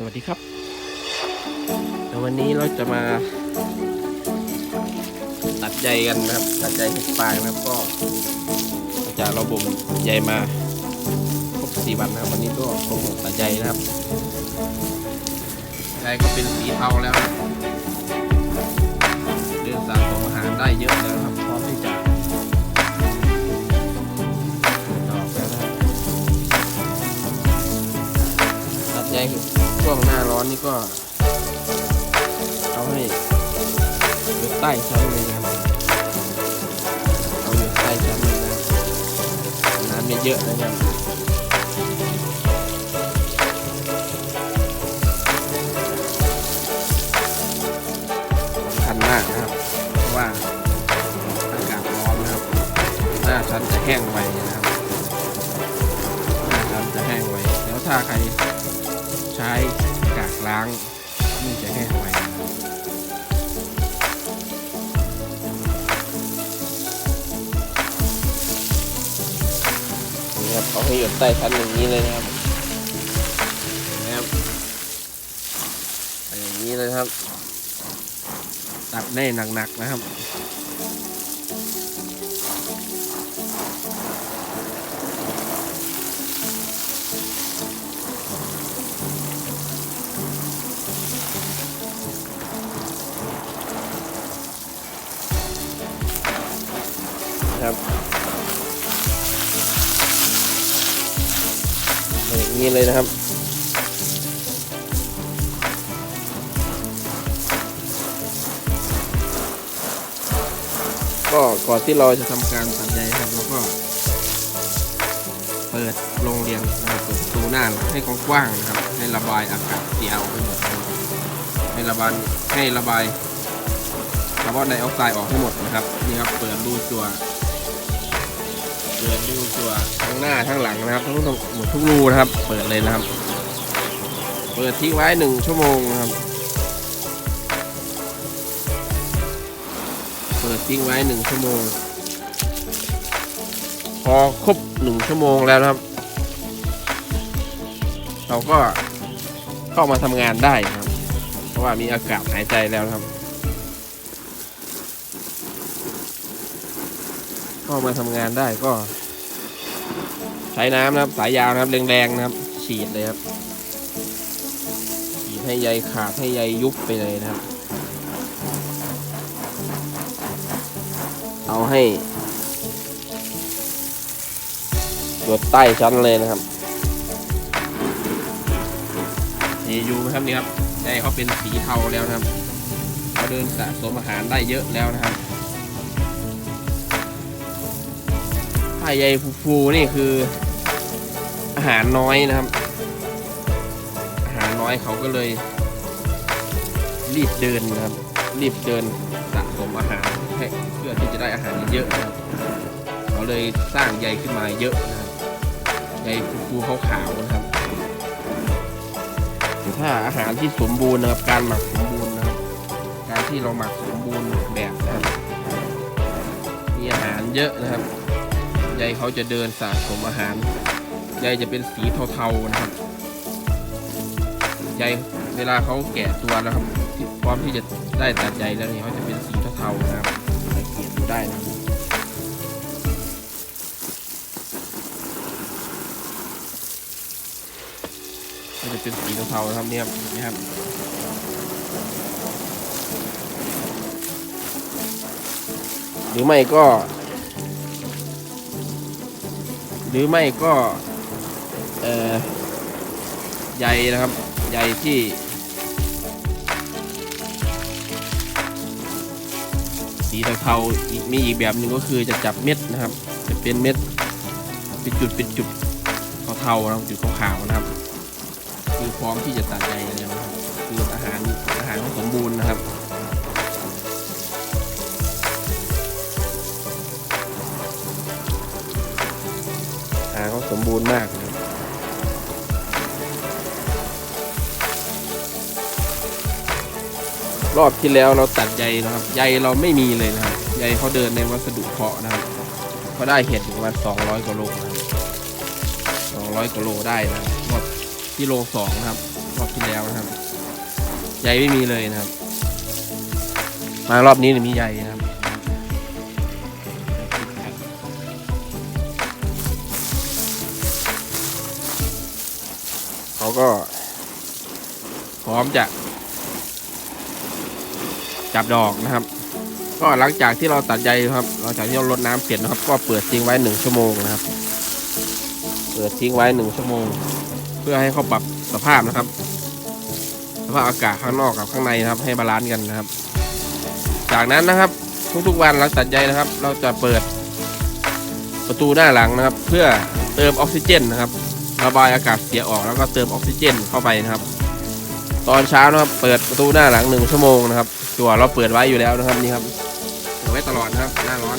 สวัสดีครับแล้ววันนี้เราจะมา ตัดใยกันนะครับ ตัดใยเห็ดฟางนะครับก็จะเราบ่มใยมาครบสี่วันนะครับวันนี้ก็ครบตัดใยนะครับใยก็เป็นสีเทาแล้ว นี่ก็ เอาให้อยู่ใต้ชั้นเลยนะครับเอาอยู่ใต้ชั้นเลยนะน้ำเยอะๆนะครับสำคัญมากนะครับ เพราะว่าอากาศร้อนนะครับ หน้าชั้นจะแห้งไวนะครับหน้าชั้นจะแห้งไวแล้วถ้าใครใช้ากล้างนี่จะแห้งไวนะครับนี่ครับเอาให้หยดใต้ชั้นอย่างนี้เลยนะครับนะครับไปอย่างนี้เลยครับตัดได้หนักๆนะครับ ครับอย่างนี้เลยนะครับก็ก่อนที่เราจะทำการตัดใยครับเราก็เปิดโรงเรียนนะครับเปิดประตูหน้าให้กว้างๆนะครับ ให้ระบายอากาศเสียออกไปหมดให้ระบายให้ระบายคาร์บอนไดออกไซด์ออกให้หมดนะครับนี่ครับเปิดรูจั่ว เปิดดูตัวทั้งหน้าทั้งหลังนะครับทั้งตรงหมดทุกรูนะครับ เปิดเลยนะครับ เปิดทิ้งไว้หนึ่งชั่วโมงนะครับ เปิดทิ้งไว้หนึ่งชั่วโมง พอครบหนึ่งชั่วโมงแล้วนะครับ เราก็เข้ามาทำงานได้นะครับ เพราะว่ามีอากาศหายใจแล้วนะครับ ก็มาทำงานได้ก็ ใช้น้ำนะครับ สายยาวนะครับแรงๆนะครับ ฉีดเลยครับฉีดให้ใยขาดให้ใยยุบไปเลยนะครับ เอาให้ตัวใต้ชั้นเลยนะครับนี่อยู่นะครับนี่ครับใยเขาเป็นสีเทาแล้วนะครับเขาเดินสะสมอาหารได้เยอะแล้วนะครับาใยฟูๆนี่คือ อาหารน้อยนะครับ อาหารน้อยเขาก็เลย รีบเดินนะครับ รีบเดินสะสมอาหารให้เพื่อที่จะได้อาหารเยอะนะครับเขาเลยสร้างใยขึ้นมาเยอะนะครับใยฟูๆขาวๆนะครับแต่ถ้าอาหารที่สมบูรณ์นะครับการหมักสมบูรณ์นะครับการที่เราหมักสมบูรณ์แบบนะครับมีอาหารเยอะนะครับ ใยเขาจะเดินสะสมอาหารใยจะเป็นสีเทาๆนะครับใยเวลาเขาแก่ตัวแล้วครับพร้อมที่จะได้ตัดใยแล้วเนี่ยเขาจะเป็นสีเทาๆนะครับสังเกตดูได้นะครับก็จะเป็นสีเทาๆนะครับเนี่ยนะครับหรือไม่ก็ หรือไม่ก็เอ่อใยนะครับใยที่สีเทาๆอีกมีอีกแบบหนึ่งก็คือจะจับเม็ดนะครับ จะเป็นเม็ดเป็นจุดเป็นจุดเทาๆนะครับจุดขาวๆนะครับ คือพร้อมที่จะตัดใยแล้วนะครับคืออาหารอาหารที่สมบูรณ์นะครับ สมบูรณ์มากครับรอบที่แล้วเราตัดใยนะครับใยเราไม่มีเลยนะครับใยเขาเดินในวัสดุเพาะนะครับเขาได้เห็ดประมาณ200กว่าโลนะครับ200กว่าโลได้นะรอบที่โลสองนะครับรอบที่แล้วนะครับใยไม่มีเลยนะครับ มารอบนี้เนี่ยมีใยนะครับ เขาก็ พร้อมจะ จับดอกนะครับ ก็หลังจากที่เราตัดใยครับหลังจากที่เราลดน้ำเสร็จนะครับ ก็เปิดทิ้งไว้หนึ่งชั่วโมงนะครับ เปิดทิ้งไว้หนึ่งชั่วโมง เพื่อให้เขาปรับสภาพนะครับ สภาพอากาศข้างนอกกับข้างในนะครับ ให้บาลานซ์กันนะครับ จากนั้นนะครับทุกๆวันหลังตัดใยนะครับ เราจะเปิดประตูหน้าหลังนะครับ เพื่อเติมออกซิเจนนะครับ ระบายอากาศเสียออกแล้วก็เติมออกซิเจนเข้าไปนะครับ ตอนเช้านะครับเปิดประตูหน้าหลังหนึ่งชั่วโมงนะครับตัวเราเปิดไว้อยู่แล้วนะครับนี่ครับเปิดไว้ตลอดนะครับหน้าร้อน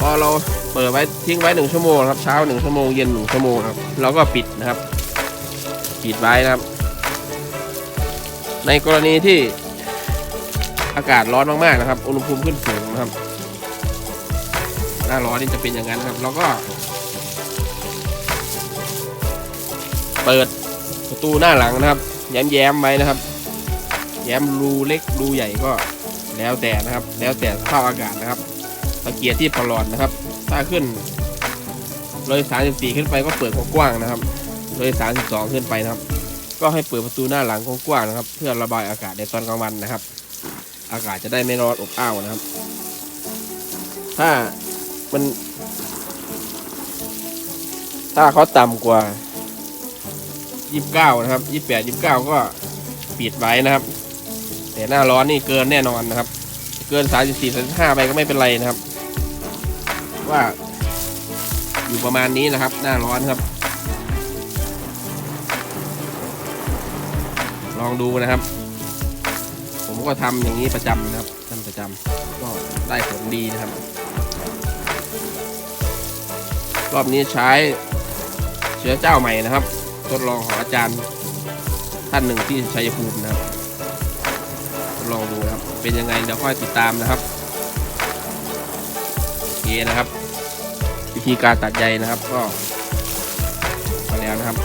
พอเราเปิดไว้ทิ้งไว้หนึ่งชั่วโมงนะครับเช้าหนึ่งชั่วโมงเย็นหนึ่งชั่วโมงครับเราก็ปิดนะครับ ปิดไว้นะครับ ในกรณีที่อากาศร้อนมากๆนะครับ อุณหภูมิขึ้นสูงนะครับ หน้าร้อนนี่จะเป็นอย่างนั้นครับ แล้วก็ เปิดประตูหน้าหลังนะครับ แย้มแย้มๆไว้นะครับ แย้มรูเล็กรูใหญ่ก็แล้วแต่นะครับ แล้วแต่สภาพอากาศนะครับตะเกียรที่ปลอดนะครับ ถ้าขึ้นเลย34 ขึ้นไปก็เปิดกว้างๆนะครับเลย32 ขึ้นไปนะครับ ก็ให้เปิดประตูหน้าหลังกว้างๆนะครับ เพื่อระบายอากาศในตอนกลางวันนะครับ อากาศจะได้ไม่ร้อนอบอ้าวนะครับ ถ้า มัน ถ้าเขาต่ำกว่า29นะครับ28 29ก็ปิดไว้นะครับ แต่หน้าร้อนนี่เกินแน่นอนนะครับ เกิน34 35ไปก็ไม่เป็นไรนะครับ ว่าอยู่ประมาณนี้นะครับ หน้าร้อนครับ ลองดูนะครับ ผมก็ทำอย่างนี้ประจำนะครับทำประจำก็ได้ผลดีนะครับ รอบนี้ใช้เชื้อเจ้าใหม่นะครับ ทดลองของอาจารย์ท่านหนึ่งที่ชัยภูมินะครับทดลองดูนะครับเป็นยังไงเดี๋ยวค่อยติดตามนะครับโอเคนะครับ วิธีการตัดใยนะครับก็มาแล้วนะครับ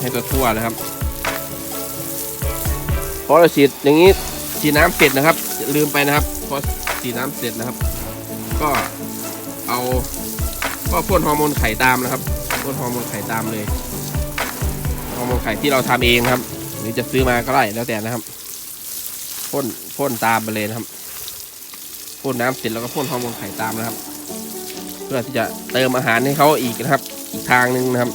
ให้ตัวทั่วนะครับพอเราฉีดอย่างนี้ฉีดน้ำเสร็จนะครับ ลืมไปนะครับพอฉีดน้ำเสร็จนะครับ ก็เอา ก็พ่นฮอร์โมนไข่ตามนะครับพ่นฮอร์โมนไข่ตามเลยฮอร์โมนไข่ที่เราทำเองครับ หรือจะซื้อมาก็ได้แล้วแต่นะครับพ่นพ่นตามไปเลยนะครับพ่นน้ำเสร็จแล้วก็พ่นฮอร์โมนไข่ตามนะครับ เพื่อที่จะเติมอาหารให้เขาอีกนะครับ อีกทางหนึ่งนะครับ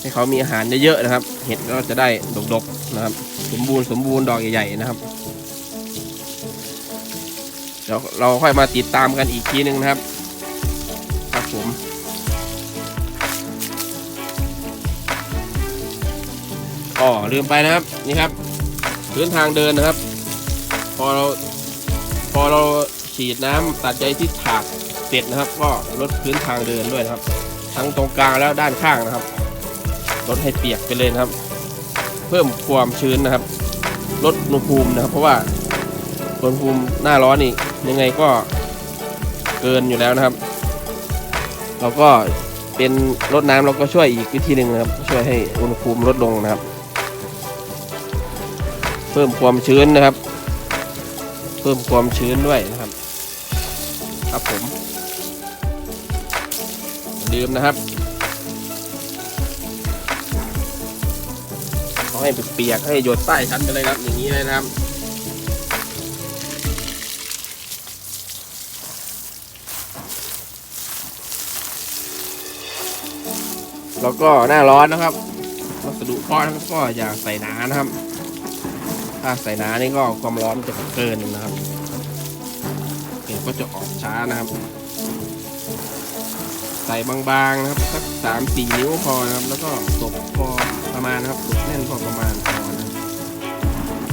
ให้เขามีอาหารเยอะๆนะครับ เห็ดก็จะได้ดกๆนะครับ สมบูรณ์สมบูรณ์ดอกใหญ่ๆนะครับ ดี๋ยวเราค่อยมาติดตามกันอีกทีหนึ่งนะครับ ครับผมอ๋อลืมไปนะครับนี่ครับพื้นทางเดินนะครับ พอเราพอเราฉีดน้ำตัดใยที่ถากเสร็จนะครับ ก็ลดพื้นทางเดินด้วยนะครับ ทั้งตรงกลางแล้วด้านข้างนะครับลดให้เปียกไปเลยนะครับ เพิ่มความชื้นนะครับ ลดอุณหภูมินะครับ เพราะว่าอุณหภูมิหน้าร้อนนี่ ยังไงก็เกินอยู่แล้วนะครับ เราก็เป็นลดน้ำเราก็ช่วยอีกวิธีหนึ่งนะครับ ช่วยให้อุณหภูมิลดลงนะครับ เพิ่มความชื้นนะครับ เพิ่มความชื้นด้วยนะครับ ครับผมอย่าลืมนะครับเขาให้เปียกให้หยดใต้ชั้นไปเลยครับอย่างนี้เลยนะครับ แล้วก็หน้าร้อนนะครับวัสดุเพาะนะครับก็อย่าใส่หนานะครับ ถ้าใส่หนานี่ก็ความร้อนจะเกินนะครับเห็ดก็จะออกช้านะครับ ใส่บางๆนะครับสักสามสี่นิ้วพอนะครับ แล้วก็ตบพอประมาณนะครับตบแน่นพอประมาณพอนะครับ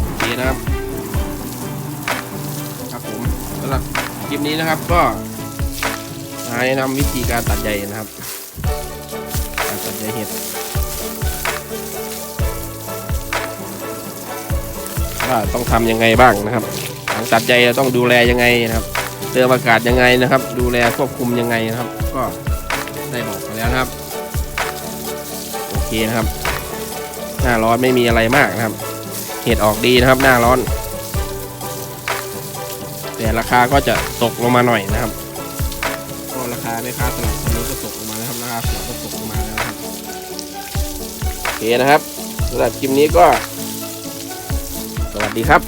โอเคนะครับ ครับผมสำหรับคลิปนี้นะครับก็มาแนำวิธีการตัดใยนะครับ การตัดใยเห็ดว่าต้องทำยังไงบ้างนะครับหลังตัดใยเราต้องดูแลยังไงนะครับ เติมอากาศยังไงนะครับ ดูแลควบคุมยังไงนะครับ ก็ได้บอกไปแล้วนะครับโอเคนะครับ หน้าร้อนไม่มีอะไรมากนะครับ เห็ดออกดีนะครับ หน้าร้อน แต่ราคาก็จะตกลงมาหน่อยนะครับก็ราคาแม่ค้าตลา เคนะครับสำหรับคลิปนี้ก็ สวัสดีครับ